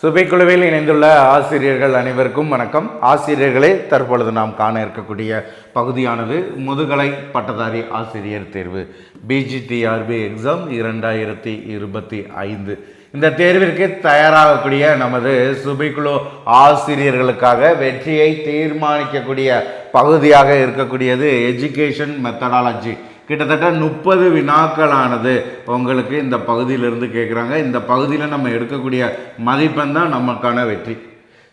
சுபைக்குழுவில் இணைந்துள்ள ஆசிரியர்கள் அனைவருக்கும் வணக்கம். ஆசிரியர்களே தற்பொழுது நாம் காண இருக்கக்கூடிய பகுதியானது முதுகலை பட்டதாரி ஆசிரியர் தேர்வு பிஜிடிஆர்பி எக்ஸாம் இரண்டாயிரத்தி இருபத்தி ஐந்து. இந்த தேர்விற்கு தயாராகக்கூடிய நமது சுபைக்குழு ஆசிரியர்களுக்காக வெற்றியை தீர்மானிக்கக்கூடிய பகுதியாக இருக்கக்கூடியது எஜுகேஷன் மெத்தடாலஜி கிட்டத்தட்ட முப்பது வினாக்களானது உங்களுக்கு இந்த பகுதியிலிருந்து கேட்குறாங்க. இந்த பகுதியில் நம்ம எடுக்கக்கூடிய மதிப்பெண் தான் நமக்கான வெற்றி.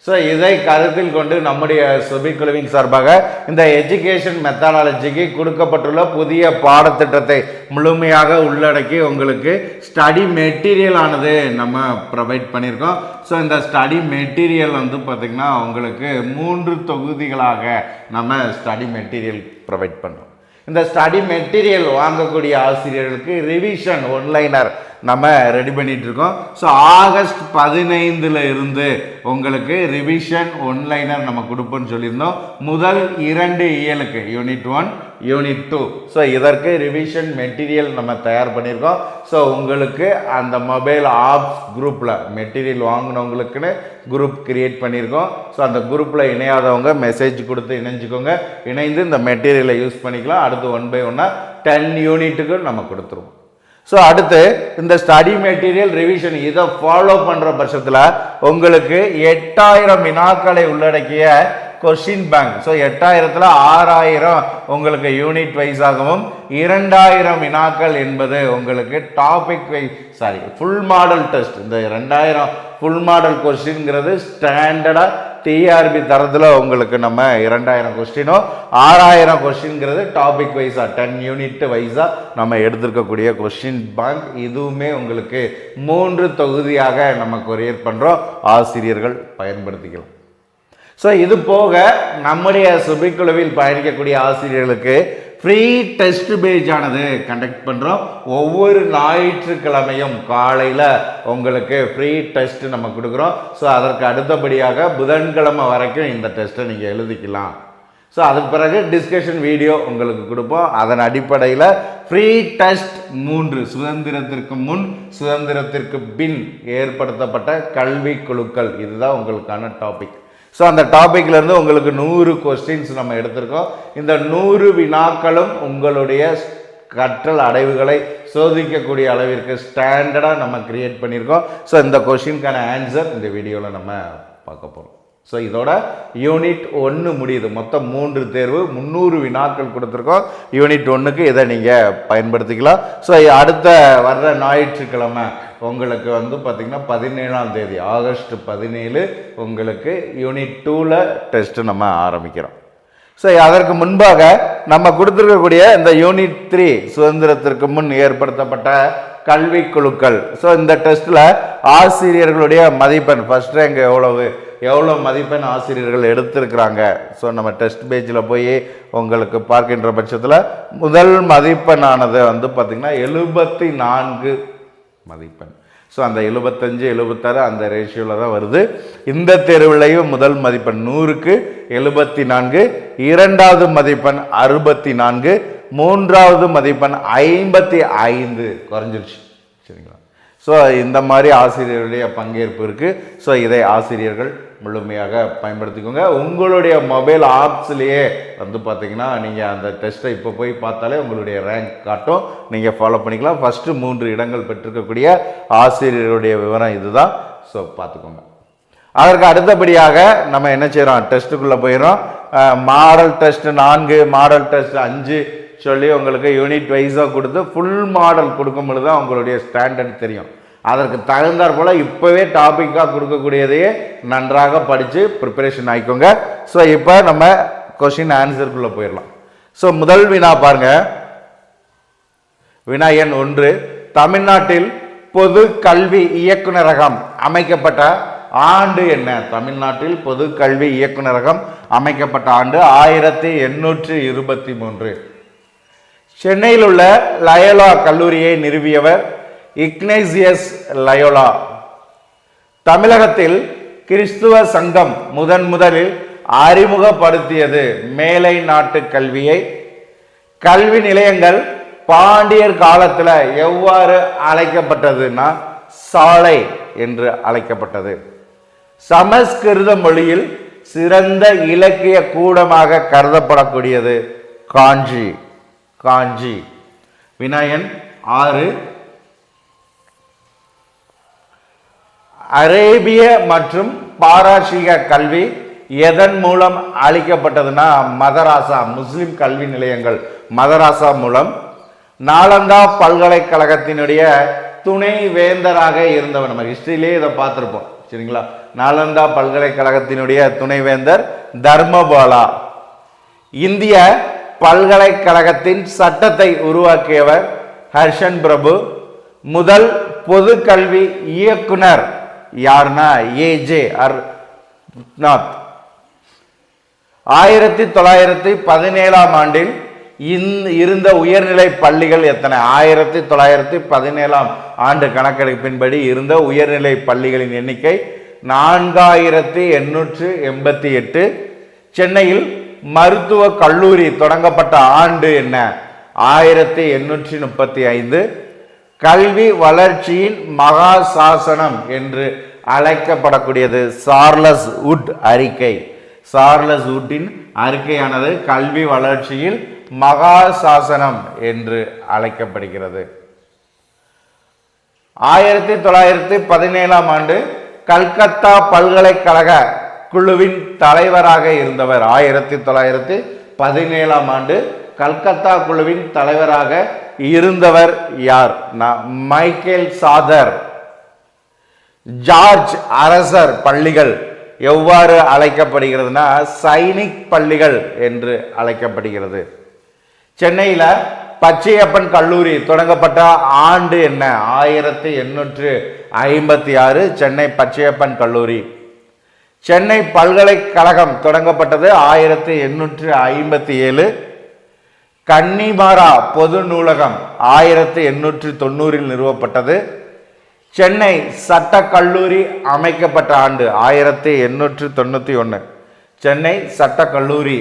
ஸோ இதை கருத்தில் கொண்டு நம்முடைய சுபிக்குழுவின் சார்பாக இந்த எஜுகேஷன் மெத்தடாலஜிக்கு கொடுக்கப்பட்டுள்ள புதிய பாடத்திட்டத்தை முழுமையாக உள்ளடக்கி உங்களுக்கு ஸ்டடி மெட்டீரியல் ஆனது நம்ம ப்ரொவைட் பண்ணியிருக்கோம். ஸோ இந்த ஸ்டடி மெட்டீரியல் வந்து பார்த்திங்கன்னா உங்களுக்கு மூன்று தொகுதிகளாக நம்ம ஸ்டடி மெட்டீரியல் ப்ரொவைட் பண்ணுறோம் இந்த ஸ்டடி மெட்டீரியல் வாங்கக்கூடிய ஆசிரியர்களுக்கு ரிவிஷன் ஒன்லைனர் நம்ம ரெடி பண்ணிட்டு இருக்கோம் ஸோ ஆகஸ்ட் பதினைந்துல இருந்து உங்களுக்கு ரிவிஷன் ஒன்லைனர் நம்ம கொடுப்போம்னு சொல்லியிருந்தோம். முதல் இரண்டு இயலுக்கு unit one unit two so இதற்கு ரிவிஷன் மெட்டீரியல் நம்ம தயார் பண்ணியிருக்கோம். ஸோ உங்களுக்கு அந்த மொபைல் ஆப்ஸ் குரூப்பில் மெட்டீரியல் வாங்கினவங்களுக்குன்னு குரூப் கிரியேட் பண்ணியிருக்கோம். ஸோ அந்த குரூப்பில் இணையாதவங்க மெசேஜ் கொடுத்து இணைஞ்சுக்கோங்க. இணைந்து இந்த மெட்டீரியலை யூஸ் பண்ணிக்கலாம். அடுத்து ஒன் பை ஒன்னாக டென் யூனிட்டுக்கு நம்ம கொடுத்துருவோம். ஸோ அடுத்து இந்த ஸ்டடி மெட்டீரியல் ரிவிஷன் இதை ஃபாலோ பண்ணுற பட்சத்தில் உங்களுக்கு எட்டாயிரம் வினாக்களை உள்ளடக்கிய கொஷின் பேங்க் ஸோ எட்டாயிரத்தில் ஆறாயிரம் உங்களுக்கு யூனிட் வைஸாகவும் இரண்டாயிரம் வினாக்கள் என்பது உங்களுக்கு topic wise sorry full model test இந்த ரெண்டாயிரம் ஃபுல் மாடல் கொஷின்ங்கிறது ஸ்டாண்டர்டாக டிஆர்பி தரத்தில் உங்களுக்கு நம்ம இரண்டாயிரம் கொஸ்டினோ ஆறாயிரம் கொஸ்டின்ங்கிறது டாபிக் வைஸாக டென் யூனிட் வைஸாக நம்ம எடுத்திருக்கக்கூடிய கொஸ்டின் பேங்க் இதுவுமே உங்களுக்கு மூன்று தொகுதியாக நம்ம கொரியர் பண்ணுறோம் ஆசிரியர்கள் பயன்படுத்திக்கலாம். ஸோ இது போக நம்முடைய சுபிக்குழுவில் பயணிக்கக்கூடிய ஆசிரியர்களுக்கு ஃப்ரீ டெஸ்ட் பேஜ் ஆனது கண்டக்ட் பண்ணுறோம் ஒவ்வொரு ஞாயிற்றுக்கிழமையும் காலையில் உங்களுக்கு ஃப்ரீ டெஸ்ட் நம்ம கொடுக்குறோம். ஸோ அதற்கு அடுத்தபடியாக புதன்கிழமை வரைக்கும் இந்த டெஸ்ட்டை நீங்கள் எழுதிக்கலாம். ஸோ அதுக்கு பிறகு டிஸ்கஷன் வீடியோ உங்களுக்கு கொடுப்போம். அதன் அடிப்படையில் ஃப்ரீ டெஸ்ட் மூன்று சுதந்திரத்திற்கு முன் சுதந்திரத்திற்கு பின் ஏற்படுத்தப்பட்ட கல்வி குழுக்கள். இதுதான் உங்களுக்கான டாபிக் ஸோ அந்த டாப்பிக்லேருந்து உங்களுக்கு நூறு கொஸ்டின்ஸ் நம்ம எடுத்திருக்கோம். இந்த நூறு வினாக்களும் உங்களுடைய கற்றல் அடைவுகளை சோதிக்கக்கூடிய அளவிற்கு ஸ்டாண்டர்டாக நம்ம க்ரியேட் பண்ணியிருக்கோம். ஸோ இந்த கொஷினுக்கான ஆன்சர் இந்த வீடியோவில் நம்ம பார்க்க போகிறோம் ஸோ இதோட யூனிட் ஒன்று முடியுது. மொத்தம் மூன்று தேர்வு முந்நூறு வினாக்கள் கொடுத்துருக்கோம். யூனிட் ஒன்றுக்கு இதை நீங்கள் பயன்படுத்திக்கலாம். ஸோ அடுத்த வர்ற ஞாயிற்றுக்கிழமை உங்களுக்கு வந்து பார்த்திங்கன்னா பதினேழாம் தேதி ஆகஸ்ட் பதினேழு உங்களுக்கு யூனிட் டூவில் டெஸ்ட்டு நம்ம ஆரம்பிக்கிறோம். ஸோ அதற்கு முன்பாக நம்ம கொடுத்துருக்கக்கூடிய இந்த யூனிட் த்ரீ சுதந்திரத்திற்கு முன் ஏற்படுத்தப்பட்ட கல்வி குழுக்கள். ஸோ இந்த டெஸ்ட்டில் ஆசிரியர்களுடைய மதிப்பெண் ஃபஸ்ட் ரேங்க் எவ்வளவு? எவ்வளோ மதிப்பெண் ஆசிரியர்கள் எடுத்திருக்கிறாங்க? ஸோ நம்ம டெஸ்ட் பேஜில் போய் உங்களுக்கு பார்க்கின்ற பட்சத்தில் முதல் மதிப்பெண்ணானது வந்து பார்த்திங்கன்னா எழுபத்தி நான்கு மதிப்பெண். ஸோ அந்த எழுபத்தஞ்சு எழுபத்தாறு அந்த ரேஷியோவில் தான் வருது. இந்த தேர்வுலையும் முதல் மதிப்பெண் நூறுக்கு எழுபத்தி நான்கு இரண்டாவது மதிப்பெண் அறுபத்தி நான்கு மூன்றாவது மதிப்பெண் ஐம்பத்தி ஐந்து. குறைஞ்சிருச்சு. சரிங்களா? ஸோ இந்த மாதிரி ஆசிரியருடைய பங்கேற்பு இருக்குது ஸோ இதை ஆசிரியர்கள் முழுமையாக பயன்படுத்திக்கோங்க. உங்களுடைய மொபைல் ஆப்ஸ்லேயே வந்து பார்த்தீங்கன்னா நீங்கள் அந்த டெஸ்ட்டை இப்போ போய் பார்த்தாலே உங்களுடைய ரேங்க் காட்டும். நீங்கள் ஃபாலோ பண்ணிக்கலாம். ஃபஸ்ட்டு மூன்று இடங்கள் பெற்றிருக்கக்கூடிய ஆசிரியருடைய விவரம் இதுதான். ஸோ பார்த்துக்கோங்க. அதற்கு அடுத்தபடியாக நம்ம என்ன செய்கிறோம் டெஸ்ட்டுக்குள்ளே போயிடும் மாடல் டெஸ்ட் நான்கு மாடல் டெஸ்ட் அஞ்சு சொல்லி உங்களுக்கு யூனிட் வைஸாக கொடுத்து ஃபுல் மாடல் கொடுக்கும் பொழுது தான் உங்களுடைய ஸ்டாண்டர்ட் தெரியும். அதற்கு தகுந்தாற் போல் இப்போவே டாப்பிக்காக கொடுக்கக்கூடியதையே நன்றாக படித்து ப்ரிப்பரேஷன் ஆகிக்கோங்க ஸோ இப்போ நம்ம கொஷின் ஆன்சருக்குள்ளே போயிடலாம் ஸோ முதல் வினா பாருங்க. வினா எண் ஒன்று. தமிழ்நாட்டில் பொது கல்வி இயக்குநரகம் அமைக்கப்பட்ட ஆண்டு என்ன? தமிழ்நாட்டில் பொது கல்வி இயக்குநரகம் அமைக்கப்பட்ட ஆண்டு ஆயிரத்தி எண்ணூற்றி இருபத்தி மூன்று. சென்னையில் உள்ள லயோலா கல்லூரியை நிறுவியவர் இக்னேசியஸ் லயோலா. தமிழகத்தில் கிறிஸ்துவ சங்கம் முதன் முதலில் அறிமுகப்படுத்தியது மேலை நாட்டு கல்வியை. கல்வி நிலையங்கள் பாண்டியர் காலத்தில் எவ்வாறு அழைக்கப்பட்டதுன்னா சாலை என்று அழைக்கப்பட்டது. சமஸ்கிருத மொழியில் சிறந்த இலக்கிய கூடமாக கருதப்படக்கூடியது காஞ்சி. காஞ்சி. வினயன் ஆறு அரேபிய மற்றும் பாரசீக கல்வி எதன் மூலம் அளிக்கப்பட்டதுன்னா மதராசா முஸ்லிம் கல்வி நிலையங்கள். மதராசா மூலம் நாலந்தா பல்கலைக்கழகத்தினுடைய துணை வேந்தராக இருந்தவர் நம்ம ஹிஸ்டரியிலே இதை பார்த்துருப்போம். சரிங்களா? நாலந்தா பல்கலைக்கழகத்தினுடைய துணைவேந்தர் தர்மபாலா. இந்திய பல்கலைக்கழகத்தின் சட்டத்தை உருவாக்கியவர் ஹர்ஷன் பிரபு. முதல் பொது கல்வி இயக்குனர் யார்னா ஏஜே அர்நாத் ஆயிரத்தி தொள்ளாயிரத்தி பதினேழாம் ஆண்டில் இருந்த உயர்நிலை பள்ளிகள் எத்தனை? ஆயிரத்தி தொள்ளாயிரத்தி பதினேழாம் ஆண்டு கணக்கெடுப்பின்படி இருந்த உயர்நிலை பள்ளிகளின் எண்ணிக்கை நான்காயிரத்தி எண்ணூற்று எண்பத்தி எட்டு. சென்னையில் மருத்துவ கல்லூரி தொடங்கப்பட்ட ஆண்டு என்ன? ஆயிரத்தி எண்ணூற்றி முப்பத்தி ஐந்து. கல்வி வளர்ச்சியின் மகா சாசனம் என்று அழைக்கப்படக்கூடியது சார்லஸ் உட் அறிக்கை. சார்லஸ் உட்டின் அறிக்கையானது கல்வி வளர்ச்சியில் மகா சாசனம் என்று அழைக்கப்படுகிறது. ஆயிரத்தி தொள்ளாயிரத்தி பதினேழாம் ஆண்டு கல்கத்தா பல்கலைக்கழக குழுவின் தலைவராக இருந்தவர். ஆயிரத்தி தொள்ளாயிரத்தி பதினேழாம் ஆண்டு கல்கத்தா குழுவின் தலைவராக இருந்தவர் யார்? நான் மைக்கேல் சாதர். ஜார்ஜ் அரசர் பள்ளிகள் எவ்வாறு அழைக்கப்படுகிறதுனா சைனிக் பள்ளிகள் என்று அழைக்கப்படுகிறது. சென்னையில் பச்சையப்பன் கல்லூரி தொடங்கப்பட்ட ஆண்டு என்ன? ஆயிரத்தி எண்ணூற்று ஐம்பத்தி ஆறு சென்னை பச்சையப்பன் கல்லூரி. சென்னை பல்கலைக்கழகம் தொடங்கப்பட்டது ஆயிரத்தி எண்ணூற்று ஐம்பத்தி ஏழு. கன்னிமாரா பொது நூலகம் ஆயிரத்தி எண்ணூற்றி தொண்ணூறில் நிறுவப்பட்டது. சென்னை சட்டக்கல்லூரி அமைக்கப்பட்ட ஆண்டு ஆயிரத்தி எண்ணூற்று தொண்ணூற்றி ஒன்று. சென்னை சட்டக்கல்லூரி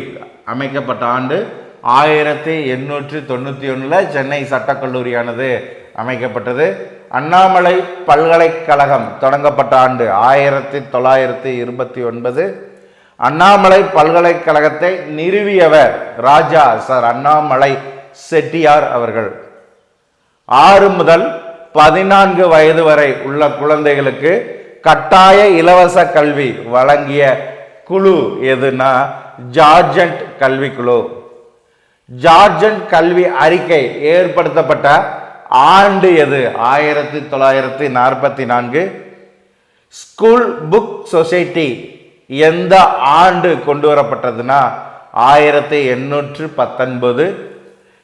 அமைக்கப்பட்ட ஆண்டு ஆயிரத்தி எண்ணூற்றி தொண்ணூற்றி ஒன்றில் சென்னை சட்டக் கல்லூரியானது அமைக்கப்பட்டது. அண்ணாமலை பல்கலைக்கழகம் தொடங்கப்பட்ட ஆண்டு ஆயிரத்தி தொள்ளாயிரத்தி இருபத்தி ஒன்பது. அண்ணாமலை பல்கலைக்கழகத்தை நிறுவியவர் ராஜா சார் அண்ணாமலை செட்டியார் அவர்கள். ஆறு முதல் பதினான்கு வயது வரை உள்ள குழந்தைகளுக்கு கட்டாய இலவச கல்வி வழங்கிய குழு எதுனா ஜார்ஜண்ட் கல்விக்குழு ஜார்ஜண்ட் கல்வி அறிக்கை ஏற்படுத்தப்பட்ட ஆண்டு எது? ஆயிரத்தி தொள்ளாயிரத்தி நாற்பத்தி நான்கு. ஸ்கூல் புக் சொசைட்டி எந்த ஆண்டு கொண்டு வரப்பட்டதுன்னா ஆயிரத்தி எண்ணூற்று பத்தொன்பது.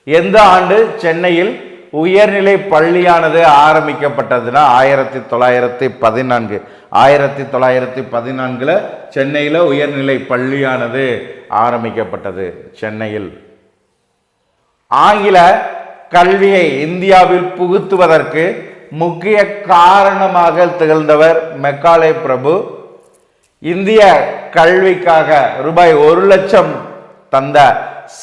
எந்த ஆண்டு? சென்னையில் உயர்நிலை பள்ளியானது ஆரம்பிக்கப்பட்டதுன்னா ஆயிரத்தி தொள்ளாயிரத்தி பதினான்கு. ஆயிரத்தி தொள்ளாயிரத்தி பதினான்கில் சென்னையில் உயர்நிலை பள்ளியானது ஆரம்பிக்கப்பட்டது சென்னையில். ஆங்கில கல்வியை இந்தியாவில் புகுத்துவதற்கு முக்கிய காரணமாக திகழ்ந்தவர் மெக்காலே பிரபு. இந்திய கல்விக்காக ரூபாய் ஒரு லட்சம் தந்த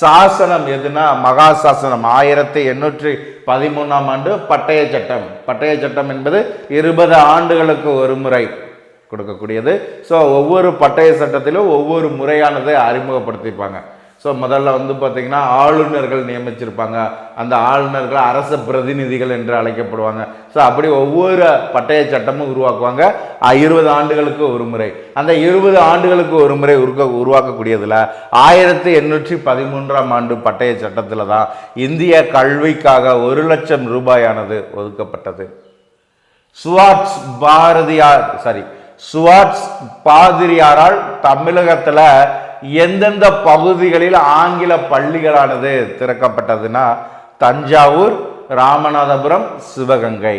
சாசனம் எதுனா? மகா சாசனம் ஆயிரத்தி எண்ணூற்றி பதிமூணாம் ஆண்டு பட்டய சட்டம். பட்டய சட்டம் என்பது இருபது ஆண்டுகளுக்கு ஒரு முறை கொடுக்கக்கூடியது. ஸோ ஒவ்வொரு பட்டய சட்டத்திலும் ஒவ்வொரு முறையானதை அறிமுகப்படுத்தியிருப்பாங்க ஸோ முதல்ல வந்து பார்த்திங்கன்னா ஆளுநர்கள் நியமிச்சிருப்பாங்க. அந்த ஆளுநர்கள் அரச பிரதிநிதிகள் என்று அழைக்கப்படுவாங்க. ஸோ அப்படி ஒவ்வொரு பட்டய சட்டமும் உருவாக்குவாங்க. இருபது ஆண்டுகளுக்கு ஒரு முறை. அந்த இருபது ஆண்டுகளுக்கு ஒரு முறை உருக்க உருவாக்கக்கூடியதில் ஆயிரத்தி எண்ணூற்றி பதிமூன்றாம் ஆண்டு பட்டய சட்டத்தில் தான் இந்திய கல்விக்காக ஒரு லட்சம் ரூபாயானது ஒதுக்கப்பட்டது. சுவாட்ஸ் பாரதியார் சாரி சுவாட்ஸ் பாதிரியாரால் தமிழகத்தில் எந்தெந்த பகுதிகளில் ஆங்கில பள்ளிகளானது திறக்கப்பட்டதுன்னா தஞ்சாவூர் ராமநாதபுரம் சிவகங்கை.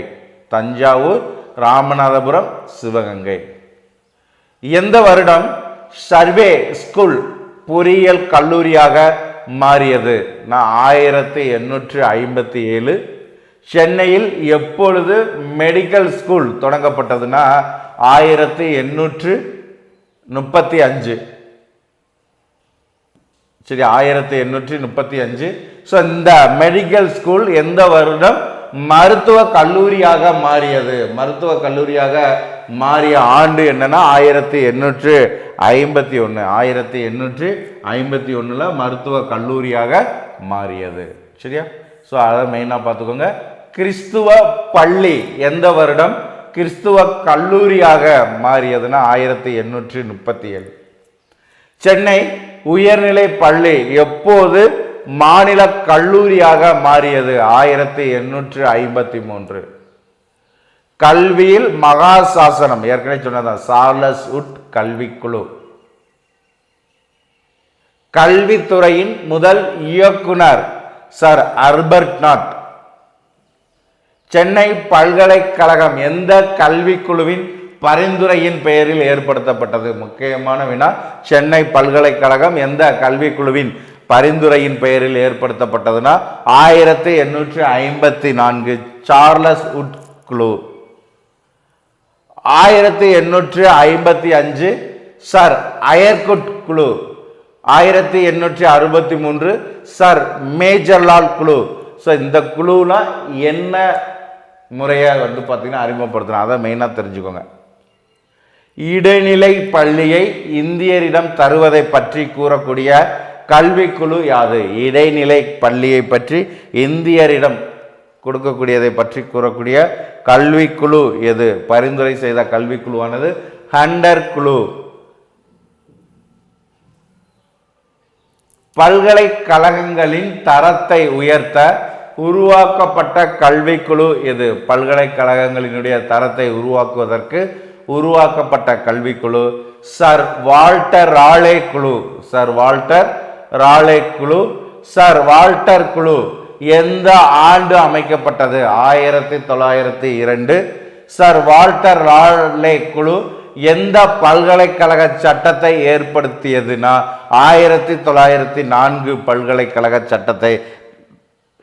தஞ்சாவூர் ராமநாதபுரம் சிவகங்கை. எந்த வருடம் சர்வே ஸ்கூல் பொறியியல் கல்லூரியாக மாறியது. நான் ஆயிரத்தி எண்ணூற்று ஐம்பத்தி ஏழு சென்னையில் எப்பொழுது மெடிக்கல் ஸ்கூல் தொடங்கப்பட்டதுன்னா ஆயிரத்தி எண்ணூற்று முப்பத்தி அஞ்சு. சரி ஆயிரத்தி எண்ணூற்றி முப்பத்தி அஞ்சு. ஸோ இந்த மெடிக்கல் ஸ்கூல் எந்த வருடம் மருத்துவ கல்லூரியாக மாறியது? மருத்துவ கல்லூரியாக மாறிய ஆண்டு என்னன்னா ஆயிரத்தி எண்ணூற்று ஐம்பத்தி ஒன்று ஆயிரத்தி எண்ணூற்று ஐம்பத்தி ஒன்றில் மருத்துவ கல்லூரியாக மாறியது. சரியா? ஸோ அதை மெயினாக பார்த்துக்கோங்க. கிறிஸ்துவ பள்ளி எந்த வருடம் கிறிஸ்துவ கல்லூரியாக மாறியதுன்னா ஆயிரத்தி எண்ணூற்றி முப்பத்தி ஏழு. சென்னை உயர்நிலை பள்ளி எப்போது மாநில கல்லூரியாக மாறியது? ஆயிரத்தி எண்ணூற்று ஐம்பத்தி மூன்று கல்வியில் மகா சாசனம் ஏற்கனவே சொன்னதான் சார்லஸ் உட் கல்விக்குழு. கல்வித்துறையின் முதல் இயக்குனர் சர் அர்பர்ட் நாட். சென்னை பல்கலைக்கழகம் எந்த கல்விக்குழுவின் பரிந்துரையின் பெயரில் ஏற்படுத்தப்பட்டது. முக்கியமான வினா சென்னை பல்கலைக்கழகம் எந்த கல்விக்குழுவின் பரிந்துரையின் பெயரில் ஏற்படுத்தப்பட்டதுன்னா ஆயிரத்தி எண்ணூற்றி ஐம்பத்தி நான்கு சார்லஸ் உட் குழு. ஆயிரத்தி எண்ணூற்று ஐம்பத்தி அஞ்சு சர் அயர்குட் குழு. ஆயிரத்தி எண்ணூற்றி அறுபத்தி மூன்று சர் மேஜர்லால் குழு. ஸோ இந்த குழுவில் என்ன முறையை வந்து பார்த்தீங்கன்னா அறிமுகப்படுத்தணும் அதை மெயினாக தெரிஞ்சுக்கோங்க. இடைநிலை பள்ளியை இந்தியரிடம் தருவதை பற்றி கூறக்கூடிய கல்விக்குழு யாது? இடைநிலை பள்ளியை பற்றி இந்தியரிடம் கொடுக்கக்கூடியதை பற்றி கூறக்கூடிய கல்விக்குழு எது? பரிந்துரை செய்த கல்விக்குழுவானது ஹண்டர் குழு. பல்கலைக்கழகங்களின் தரத்தை உயர்த்த உருவாக்கப்பட்ட கல்விக்குழு எது? பல்கலைக்கழகங்களினுடைய தரத்தை உருவாக்குவதற்கு உருவாக்கப்பட்ட கல்விக்குழு சர் வால்டர் ராலே குழு சர் வால்டர் ராலே குழு சர் வால்டர் குழு. எந்த ஆண்டு அமைக்கப்பட்டது? ஆயிரத்தி தொள்ளாயிரத்தி இரண்டு. சர் வால்டர் ராலே குழு எந்த பல்கலைக்கழக சட்டத்தை ஏற்படுத்தியதுன்னா ஆயிரத்தி தொள்ளாயிரத்தி நான்கு பல்கலைக்கழக சட்டத்தை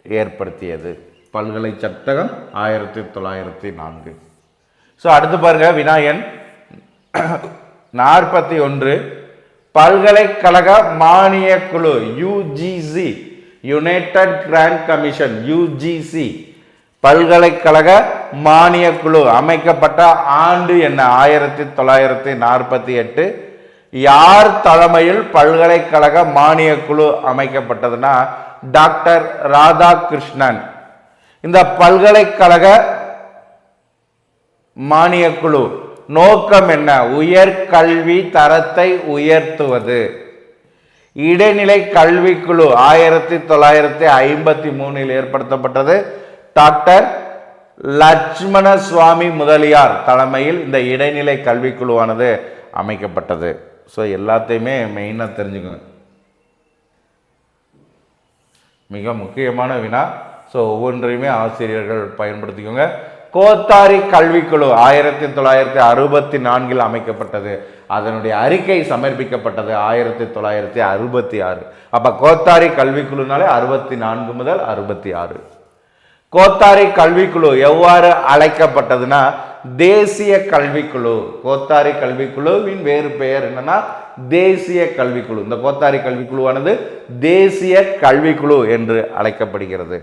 ஏற்படுத்தியது. பல்கலை சட்டகம் ஆயிரத்தி தொள்ளாயிரத்தி நான்கு. ஸோ அடுத்து பாருங்க வினாயன் நாற்பத்தி ஒன்று. பல்கலைக்கழக மானிய குழு UGC United Grant Commission UGC பல்கலைக்கழக மானிய குழு அமைக்கப்பட்ட ஆண்டு என்ன? ஆயிரத்தி தொள்ளாயிரத்தி நாற்பத்தி எட்டு. யார் தலைமையில் பல்கலைக்கழக மானிய குழு அமைக்கப்பட்டதுன்னா டாக்டர் ராதாகிருஷ்ணன். இந்த பல்கலைக்கழக மானிய குழு. நோக்கம் என்ன? உயர்கல்வி தரத்தை உயர்த்துவது. இடைநிலை கல்விக்குழு ஆயிரத்தி தொள்ளாயிரத்தி ஐம்பத்தி மூணில் ஏற்படுத்தப்பட்டது. டாக்டர் லட்சுமண சுவாமி முதலியார் தலைமையில் இந்த இடைநிலை கல்விக்குழுவானது அமைக்கப்பட்டது. ஸோ எல்லாத்தையுமே மெயினாக தெரிஞ்சுக்கோங்க. மிக முக்கியமான வினா. ஸோ ஒவ்வொன்றையுமே ஆசிரியர்கள் பயன்படுத்திக்கோங்க. கோத்தாரி கல்விக்குழு ஆயிரத்தி தொள்ளாயிரத்தி அறுபத்தி நான்கில் அமைக்கப்பட்டது. அதனுடைய அறிக்கை சமர்ப்பிக்கப்பட்டது ஆயிரத்தி தொள்ளாயிரத்தி அறுபத்தி ஆறு. அப்போ கோத்தாரி கல்விக்குழுனாலே அறுபத்தி நான்கு முதல் அறுபத்தி ஆறு. கோத்தாரி கல்விக்குழு எவ்வாறு அழைக்கப்பட்டதுன்னா தேசிய கல்விக்குழு. கோத்தாரி கல்விக்குழுவின் வேறு பெயர் என்னன்னா தேசிய கல்விக்குழு. இந்த கோத்தாரி கல்விக்குழுவானது தேசிய கல்விக்குழு என்று அழைக்கப்படுகிறது.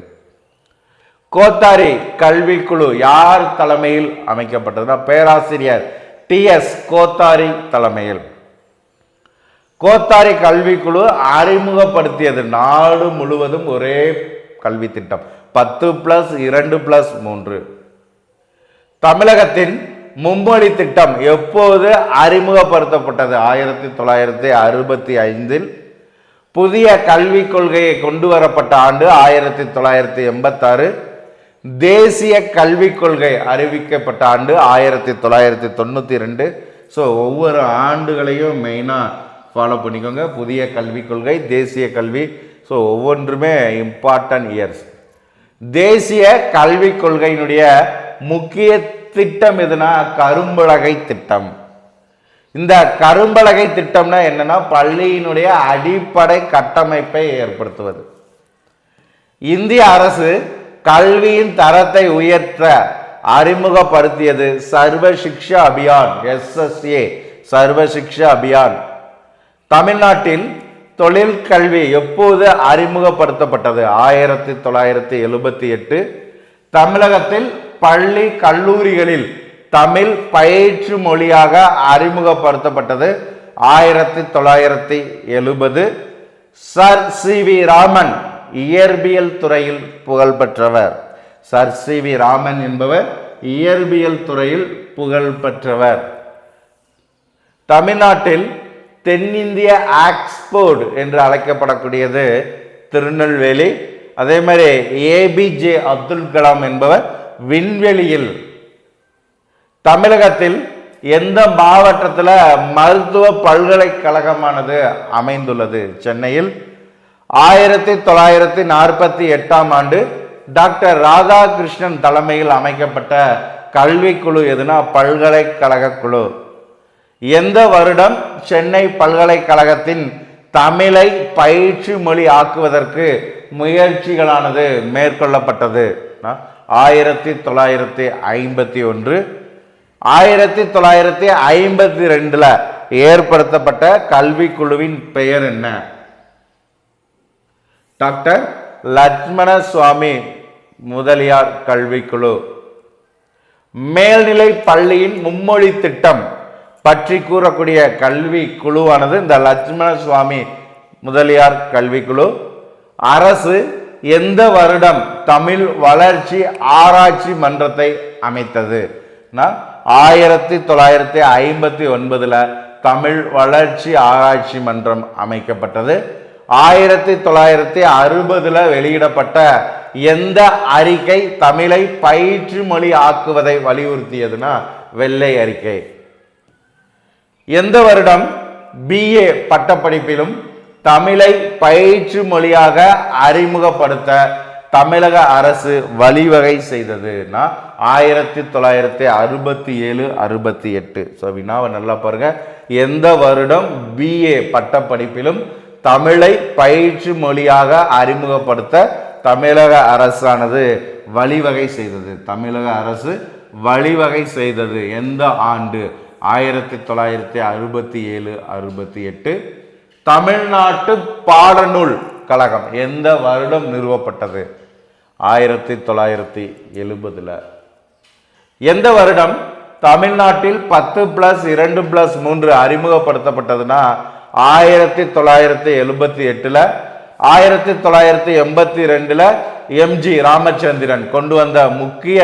கோத்தாரி கல்விக்குழு யார் தலைமையில் அமைக்கப்பட்டதுன்னா பேராசிரியர் டி எஸ் கோத்தாரி தலைமையில். கோத்தாரி கல்விக்குழு அறிமுகப்படுத்தியது நாடு முழுவதும் ஒரே கல்வி திட்டம். பத்து பிளஸ் இரண்டு பிளஸ் மூன்று. தமிழகத்தின் மும்மொழி திட்டம் எப்போது அறிமுகப்படுத்தப்பட்டது? ஆயிரத்தி தொள்ளாயிரத்தி அறுபத்தி ஐந்தில் புதிய கல்விக் கொள்கையை கொண்டு வரப்பட்ட ஆண்டு ஆயிரத்தி தொள்ளாயிரத்தி எண்பத்தாறு. தேசிய கல்விக் கொள்கை அறிவிக்கப்பட்ட ஆண்டு ஆயிரத்தி தொள்ளாயிரத்தி தொண்ணூற்றி ரெண்டு. ஸோ ஒவ்வொரு ஆண்டுகளையும் மெயினாக ஃபாலோ பண்ணிக்கோங்க. புதிய கல்விக் கொள்கை தேசிய கல்வி. ஸோ ஒவ்வொன்றுமே இம்பார்ட்டன்ட் இயர்ஸ் தேசிய கல்விக் கொள்கையினுடைய முக்கிய திட்டம் எதுனா? கரும்பலகை திட்டம். இந்த கரும்பலகை திட்டம்னா என்னன்னா பள்ளியினுடைய அடிப்படை கட்டமைப்பை ஏற்படுத்துவது. இந்திய அரசு கல்வியின் தரத்தை உயர்த்த அறிமுகப்படுத்தியது சர்வ சிக்ஷா அபியான் எஸ்எஸ்ஏ சர்வ சிக்ஷா அபியான். தமிழ்நாட்டில் தொழில் கல்வி எப்போது அறிமுகப்படுத்தப்பட்டது? ஆயிரத்தி தொள்ளாயிரத்தி எழுபத்தி எட்டு. தமிழகத்தில் பள்ளி கல்லூரிகளில் தமிழ் பயிற்று மொழியாக அறிமுகப்படுத்தப்பட்டது. ஆயிரத்தி தொள்ளாயிரத்தி எழுபது. சர் சி வி ராமன் இயற்பியல் துறையில் புகழ்பெற்றவர். சர் சி வி ராமன் என்பவர் இயற்பியல் துறையில் புகழ்பெற்றவர். தமிழ்நாட்டில் தென்னிந்திய ஆக்ஸ்போர்டு என்று அழைக்கப்படக்கூடியது திருநெல்வேலி. அதே மாதிரி ஏபிஜே அப்துல் கலாம் என்பவர் விண்வெளியில் தமிழகத்தில் எந்த மாவட்டத்தில் மருத்துவ பல்கலைக்கழகமானது அமைந்துள்ளது? சென்னையில் ஆயிரத்தி தொள்ளாயிரத்தி நாற்பத்தி எட்டாம் ஆண்டு டாக்டர் ராதாகிருஷ்ணன் தலைமையில் அமைக்கப்பட்ட கல்விக்குழு எதுனா பல்கலைக்கழக குழு எந்த வருடம் சென்னை பல்கலைக்கழகத்தின் தமிழை பயிற்சி மொழி ஆக்குவதற்கு முயற்சிகளானது மேற்கொள்ளப்பட்டது. ஆயிரத்தி தொள்ளாயிரத்தி ஐம்பத்தி ஒன்று. ஆயிரத்தி தொள்ளாயிரத்தி ஐம்பத்தி ரெண்டில் ஏற்படுத்தப்பட்ட கல்விக்குழுவின் பெயர் என்ன? டாக்டர் லட்சுமண சுவாமி முதலியார் கல்விக்குழு. மேல்நிலை பள்ளியின் மும்மொழி திட்டம் பற்றி கூறக்கூடிய கல்வி குழுவானது இந்த லட்சுமண சுவாமி முதலியார் கல்விக்குழு. அரசு எந்த வருடம் தமிழ் வளர்ச்சி ஆராய்ச்சி மன்றத்தை அமைத்தது? ஆயிரத்தி தொள்ளாயிரத்தி ஐம்பத்தி ஒன்பதில் தமிழ் வளர்ச்சி ஆராய்ச்சி மன்றம் அமைக்கப்பட்டது. ஆயிரத்தி தொள்ளாயிரத்தி அறுபதுல வெளியிடப்பட்ட எந்த அறிக்கை தமிழை பயிற்று மொழி ஆக்குவதை வலியுறுத்தியதுன்னா வெள்ளை அறிக்கை. எந்த வருடம்? பிஏ பட்டப்படிப்பிலும் தமிழை பயிற்று மொழியாக அறிமுகப்படுத்த தமிழக அரசு வழிவகை செய்ததுன்னா ஆயிரத்தி தொள்ளாயிரத்தி அறுபத்தி ஏழு அறுபத்தி எட்டு. ஸோ வினாவை நல்லா பாருங்க. எந்த வருடம்? பிஏ பட்டப்படிப்பிலும் தமிழை பயிற்சி மொழியாக அறிமுகப்படுத்த தமிழக அரசானது வழிவகை செய்தது. தமிழக அரசு வழிவகை செய்தது. எந்த ஆண்டு? ஆயிரத்தி தொள்ளாயிரத்தி அறுபத்தி ஏழு அறுபத்தி எட்டு. தமிழ்நாட்டு பாடநூல் கழகம் எந்த வருடம் நிறுவப்பட்டது? ஆயிரத்தி தொள்ளாயிரத்தி எழுபதில். எந்த வருடம்? தமிழ்நாட்டில் பத்து பிளஸ் இரண்டு பிளஸ் மூன்று அறிமுகப்படுத்தப்பட்டதுன்னா ஆயிரத்தி தொள்ளாயிரத்தி எழுபத்தி எட்டில் ஆயிரத்தி தொள்ளாயிரத்தி எண்பத்தி ரெண்டில் எம்ஜி ராமச்சந்திரன் கொண்டு வந்த முக்கிய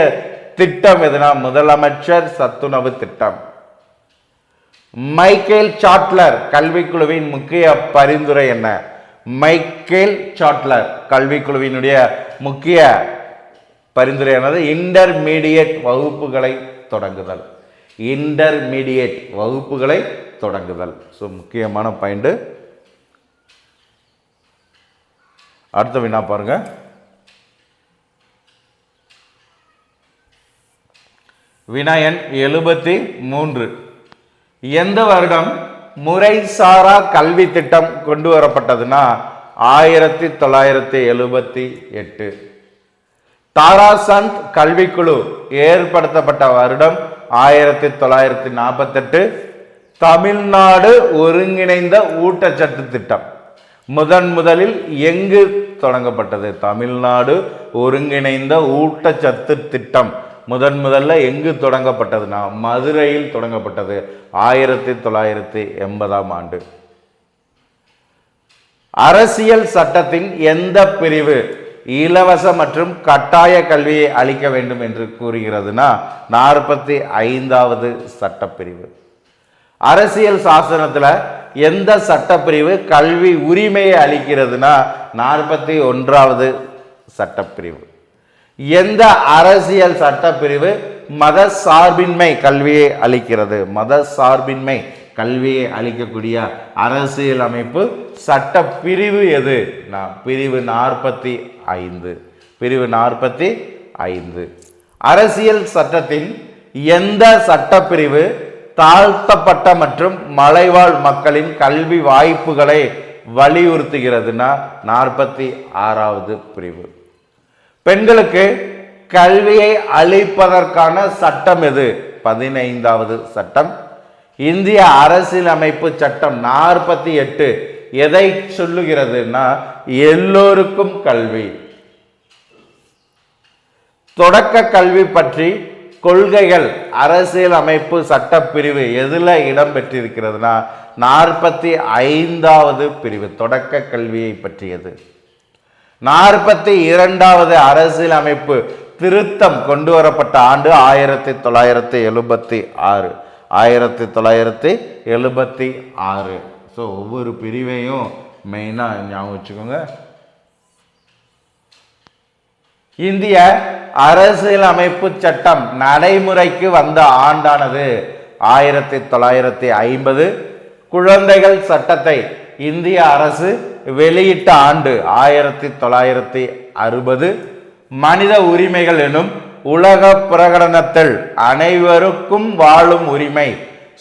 திட்டம் எதுனா முதலமைச்சர் சத்துணவு திட்டம். மைக்கேல் சாட்லர் கல்விக்குழுவின் முக்கிய பரிந்துரை என்ன? மைக்கேல் சாட்லர் கல்விக்குழுவினுடைய முக்கிய பரிந்துரையானது இன்டர்மீடியட் வகுப்புகளை தொடங்குதல். இன்டர்மீடியட் வகுப்புகளை தொடங்குதல். ஸோ முக்கியமான பாயிண்ட் அடுத்த வினா பாருங்க. வினாயன் எழுபத்தி மூன்று. எந்த வருடம் முறைசாரா கல்வி திட்டம் கொண்டு வரப்பட்டதுன்னா ஆயிரத்தி தொள்ளாயிரத்தி எழுபத்தி எட்டு. தாராசந்த் கல்விக்குழு ஏற்படுத்தப்பட்ட வருடம் ஆயிரத்தி தொள்ளாயிரத்தி நாற்பத்தெட்டு. தமிழ்நாடு ஒருங்கிணைந்த ஊட்டச்சத்து திட்டம். முதன் முதலில் எங்கு தொடங்கப்பட்டது? தமிழ்நாடு ஒருங்கிணைந்த ஊட்டச்சத்து திட்டம். முதன் முதல்ல எங்கு தொடங்கப்பட்டதுன்னா மதுரையில் தொடங்கப்பட்டது ஆயிரத்தி தொள்ளாயிரத்தி எண்பதாம் ஆண்டு. அரசியல் சட்டத்தின் எந்த பிரிவு இலவச மற்றும் கட்டாய கல்வியை அளிக்க வேண்டும் என்று கூறுகிறதுனா நாற்பத்தி ஐந்தாவது சட்டப்பிரிவு. அரசியல் சாசனத்தில் எந்த சட்டப்பிரிவு கல்வி உரிமையை அளிக்கிறதுனா நாற்பத்தி ஒன்றாவது சட்டப்பிரிவு. எந்த அரசியல் சட்டப்பிரிவு மத சார்பின்மை கல்வியை அளிக்கிறது? மத சார்பின்மை கல்வியை அளிக்கக்கூடிய அரசியல் அமைப்பு சட்ட பிரிவு எது பிரிவு நாற்பத்தி ஐந்து பிரிவு நாற்பத்தி ஐந்து அரசியல் சட்டத்தின் எந்த சட்டப்பிரிவு தாழ்த்தப்பட்ட மற்றும் மலைவாழ் மக்களின் கல்வி வாய்ப்புகளை வலியுறுத்துகிறதுனா நாற்பத்தி ஆறாவது பிரிவு. பெண்களுக்கு கல்வியை அளிப்பதற்கான சட்டம் எது? பதினைந்தாவது சட்டம். இந்திய அரசியலமைப்பு சட்டம் நாற்பத்தி எட்டு. எதை சொல்லுகிறதுனா எல்லோருக்கும் கல்வி. தொடக்க கல்வி பற்றி கொள்கைகள் அரசியல் அமைப்பு சட்டப்பிரிவு எதில் இடம் பெற்றிருக்கிறதுனா நாற்பத்தி ஐந்தாவது பிரிவு தொடக்க கல்வியை பற்றியது. நாற்பத்தி இரண்டாவது அரசியல் அமைப்பு திருத்தம் கொண்டு வரப்பட்ட ஆண்டு ஆயிரத்தி தொள்ளாயிரத்தி எழுபத்தி ஆறு. ஆயிரத்தி தொள்ளாயிரத்தி எழுபத்தி ஆறு. ஸோ ஒவ்வொரு பிரிவையும் மெயினாக ஞாபகம் வச்சுக்கோங்க. இந்திய அரசியலமைப்பு சட்டம் நடைமுறைக்கு வந்த ஆண்டானது. ஆயிரத்தி தொள்ளாயிரத்தி ஐம்பது குழந்தைகள் சட்டத்தை இந்திய அரசு வெளியிட்ட ஆண்டு ஆயிரத்தி தொள்ளாயிரத்தி அறுபது. மனித உரிமைகள் எனும் உலக பிரகடனத்தில் அனைவருக்கும் வாழும் உரிமை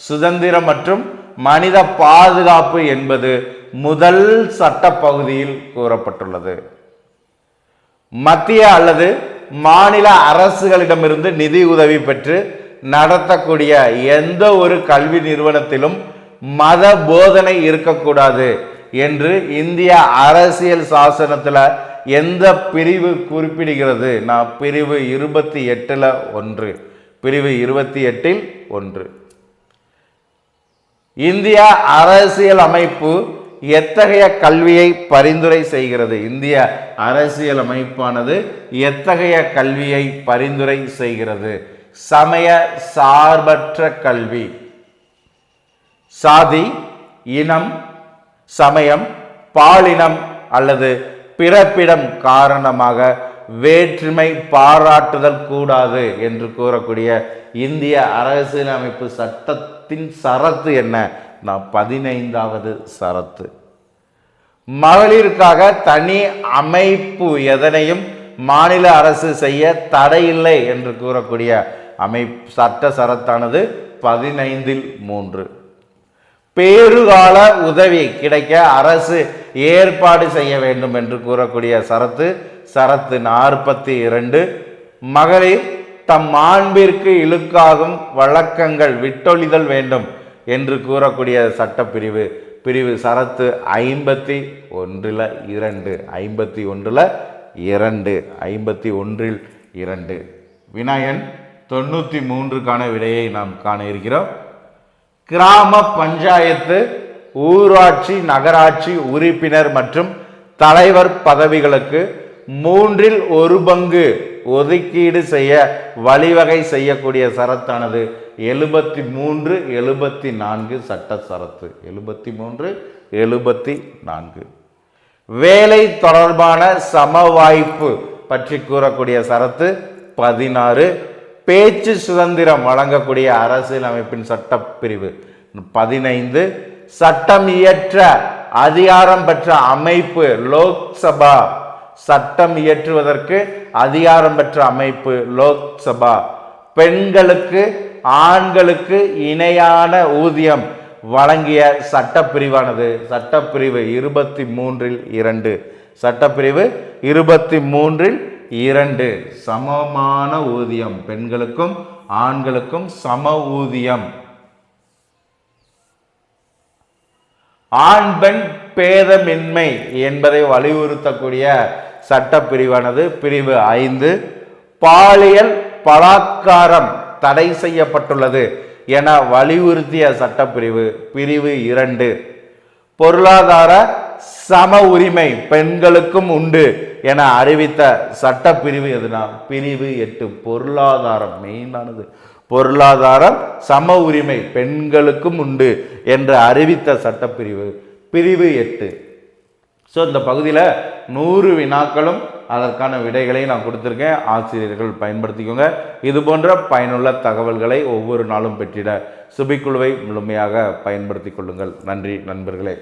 சுதந்திரம் மற்றும் மனித பாதுகாப்பு என்பது முதல் சட்ட பகுதியில் கூறப்பட்டுள்ளது. மத்திய அல்லது மாநில அரசுகளிடமிருந்து நிதி உதவி பெற்று நடத்தக்கூடிய எந்த ஒரு கல்வி நிறுவனத்திலும் மத போதனை இருக்கக்கூடாது என்று இந்திய அரசியல் சாசனத்தில் எந்த பிரிவு குறிப்பிடுகிறது? நான் பிரிவு இருபத்தி எட்டில் ஒன்று. பிரிவு இருபத்தி எட்டில் ஒன்று. இந்திய அரசியல் அமைப்பு எத்தகைய கல்வியை பரிந்துரை செய்கிறது? இந்திய அரசியலமைப்பானது எத்தகைய கல்வியை பரிந்துரை செய்கிறது? சமய சார்பற்ற கல்வி. சாதி இனம் சமயம் பாலினம் அல்லது பிறப்பிடம் காரணமாக வேற்றுமை பாராட்டுதல் கூடாது என்று கூறக்கூடிய இந்திய அரசியலமைப்பு சட்டத்தின் சரத்து என்ன? நான் பதினைந்தாவது சரத்து. மகளிருக்காக தனி அமைப்பு எதனையும் மாநில அரசு செய்ய தடையில்லை என்று கூறக்கூடிய அமை சட்ட சரத்தானது பதினைந்தில் மூன்று. பேறுகால உதவி கிடைக்க அரசு ஏற்பாடு செய்ய வேண்டும் என்று கூறக்கூடிய சரத்து சரத்து நாற்பத்தி இரண்டு. மகளிர் தம் மாண்பிற்கு இழுக்காகும் வழக்கங்கள் விட்டொழிதல் வேண்டும். என்று கூறக்கூடிய சட்டப்பிரிவு. பிரிவு சரத்து ஐம்பத்தி ஒன்றில் இரண்டு ஐம்பத்தி ஒன்றில் இரண்டு ஐம்பத்தி ஒன்றில் இரண்டு. வினாயன் தொண்ணூற்றி மூன்றுக்கான விடையை நாம் காண இருக்கிறோம். கிராம பஞ்சாயத்து ஊராட்சி நகராட்சி உறுப்பினர் மற்றும் தலைவர் பதவிகளுக்கு மூன்றில் ஒரு பங்கு. ஒதுக்கீடு செய்ய வழிவகை செய்யக்கூடிய சரத்தானது எழுபத்தி மூன்று எழுபத்தி நான்கு சட்ட சரத்து. எழுபத்தி மூன்று எழுபத்தி நான்கு வேலை தொடர்பான சம வாய்ப்பு பற்றி கூறக்கூடிய சரத்து பதினாறு. பேச்சு சுதந்திரம் வழங்கக்கூடிய அரசியல் அமைப்பின் சட்டப்பிரிவு பதினைந்து. சட்டம் இயற்ற அதிகாரம் பெற்ற அமைப்பு லோக்சபா சட்டம் இயற்றுவதற்கு அதிகாரம் பெற்ற அமைப்பு லோக்சபா. பெண்களுக்கு ஆண்களுக்கு இணையான ஊதியம் வழங்கிய சட்டப்பிரிவானது. சட்டப்பிரிவு இருபத்தி மூன்றில் இரண்டு. சட்டப்பிரிவு இருபத்தி மூன்றில் இரண்டு. சமமான ஊதியம். பெண்களுக்கும் ஆண்களுக்கும் சம ஊதியம். ஆண் பெண் பேதமின்மை என்பதை வலியுறுத்தக்கூடிய சட்ட பிரிவானது பிரிவு ஐந்து. பாலியல் பலாத்காரம் தடை செய்யப்பட்டுள்ளது என வலியுறுத்திய சட்டப்பிரிவு பிரிவு இரண்டு. பொருளாதார சம உரிமை பெண்களுக்கும் உண்டு என அறிவித்த சட்டப்பிரிவு எதுனா? பிரிவு எட்டு. பொருளாதாரம் மெயினானது. பொருளாதாரம் சம உரிமை பெண்களுக்கும் உண்டு என்று அறிவித்த சட்டப்பிரிவு பிரிவு எட்டு. ஸோ இந்த பகுதியில் நூறு வினாக்களும் அதற்கான விடைகளையும் நான் கொடுத்துருக்கேன். ஆசிரியர்கள் பயன்படுத்திக்கோங்க. இது போன்ற பயனுள்ள தகவல்களை ஒவ்வொரு நாளும் பெற்றிட சுபிக்குழுவை முழுமையாக பயன்படுத்தி கொள்ளுங்கள். நன்றி நண்பர்களே.